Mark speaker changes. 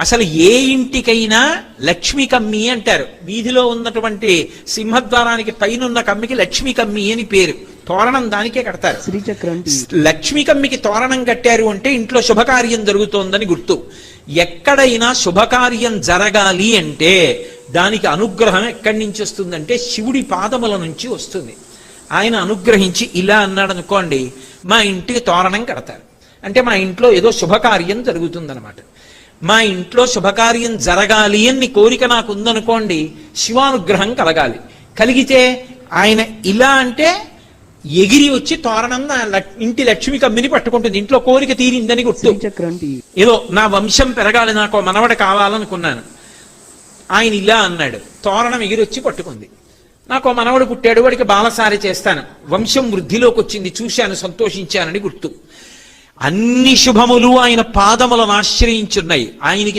Speaker 1: అసలు ఏ ఇంటికైనా లక్ష్మి కమ్మి అంటారు. వీధిలో ఉన్నటువంటి సింహద్వారానికి పైన ఉన్న కమ్మికి లక్ష్మి కమ్మి అని పేరు. తోరణం దానికే కడతారు. లక్ష్మీ కమ్మికి తోరణం కట్టారు అంటే ఇంట్లో శుభకార్యం జరుగుతోందని గుర్తు. ఎక్కడైనా శుభకార్యం జరగాలి అంటే దానికి అనుగ్రహం ఎక్కడి నుంచి వస్తుందంటే శివుడి పాదముల నుంచి వస్తుంది. ఆయన అనుగ్రహించి ఇలా అన్నాడు అనుకోండి మా ఇంటికి తోరణం కడతారు. అంటే మా ఇంట్లో ఏదో శుభకార్యం జరుగుతుందన్నమాట. మా ఇంట్లో శుభకార్యం జరగాలి అని కోరిక నాకు ఉందనుకోండి శివానుగ్రహం కలగాలి. కలిగితే ఆయన ఇలా అంటే ఎగిరి వచ్చి తోరణం ఇంటి లక్ష్మి కమ్మిని పట్టుకుంటుంది. ఇంట్లో కోరిక తీరిందని గుర్తు. ఏదో నా వంశం పెరగాలి నాకు మనవడ కావాలనుకున్నాను. ఆయన ఇలా అన్నాడు. తోరణం ఎగిరి వచ్చి పట్టుకుంది. నాకు మనవడు పుట్టాడు వాడికి బాలసారి చేస్తాను. వంశం వృద్ధిలోకి వచ్చింది చూశాను సంతోషించానని గుర్తు. అన్ని శుభములు ఆయన పాదములను ఆశ్రయించున్నాయి. ఆయనకి